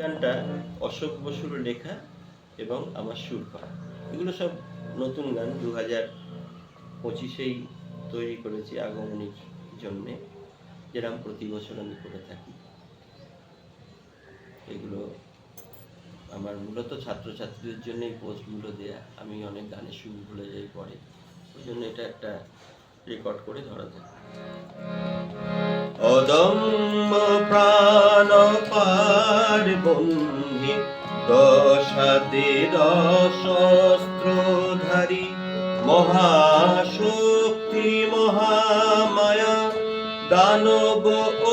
গানটা অশোক বসুর লেখা এবং আমার সুর করা। এগুলো সব নতুন গান দু হাজার পঁচিশেই তৈরি করেছি আগমনীর জন্যে যেরকম প্রতি বছর আমি করে থাকি। এগুলো আমার মূলত ছাত্রছাত্রীদের জন্য এই পোস্টগুলো দেয়া। আমি অনেক গানের সুর ভুলে যাই পরে। ওই জন্য এটা একটা রেকর্ড করে ধরা যায় অদম্য প্রাণ বন্ধি দশাতে দশস্ত্রধারী মহাশক্তি মহামায়া দানব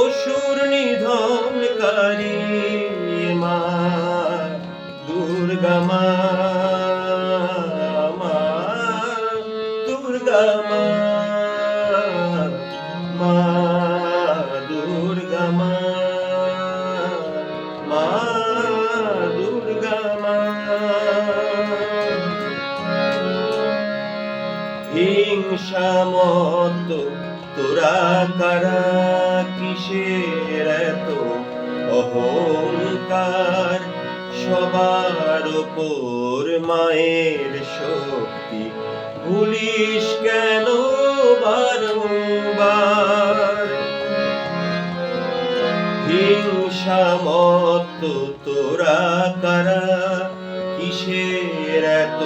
অসুর নিধনকারী মা দুর্গা মা। হিংসা মত তোরা কারা কিসের এত অহংকার? সবার ওপর মায়ের শক্তি, ভুলিস কেন বারংবার? হিংসা মত তোরা কারা কিসের এত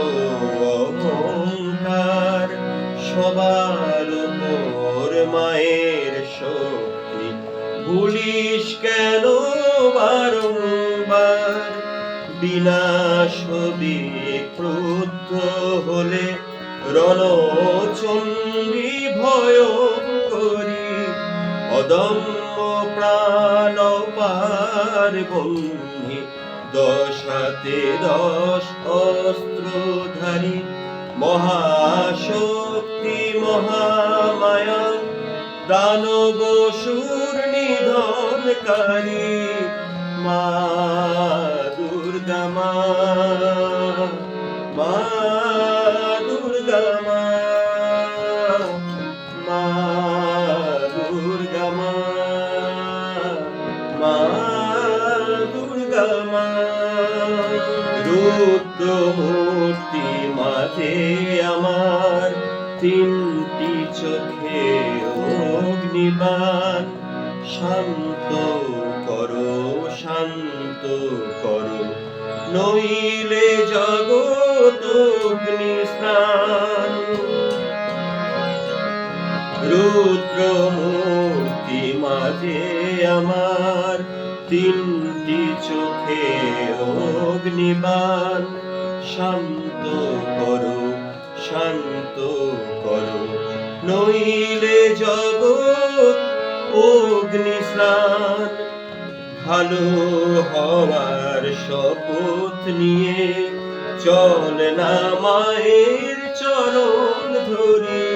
ভুলিস কেন বারংবার? বিনাশবি ক্রুদ্ধ হলে রণচণ্ডী ভয় করি অদম্য প্রাণ পার বন্ধি, দশাতে দশ অস্ত্রধারী, মহাশক্তি মহামায়া। দানব সুর নিধনকারী মা মা মা দুর্গা মা মা মা মা দুর্গা মা। রুদ্র মূর্তি মাঝে আমার তিনটি চোখে অগ্নিবান শান্ত করো শান্ত করো। নইলে জগৎ অগ্নি স্নান। রুদ্র মূর্তি মাঝে আমার তিনটি চোখে অগ্নিবান। শান্ত করো শান্ত করো। নইলে জগৎ অগ্নি স্নান ভালো হওয়ার শপথ নিয়ে চল না মায়ের চরণ ধরি।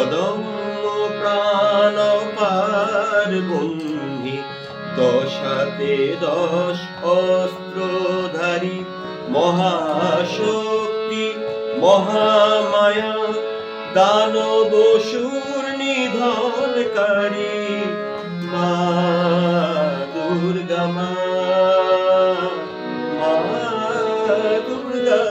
অদম্য প্রাণ পার বন্ধি, দশাতে দশ অস্ত্রধারী, মহাশক্তি, মহামায়া, দানব নিধনকারী মা দুর্গা মা দুর্গা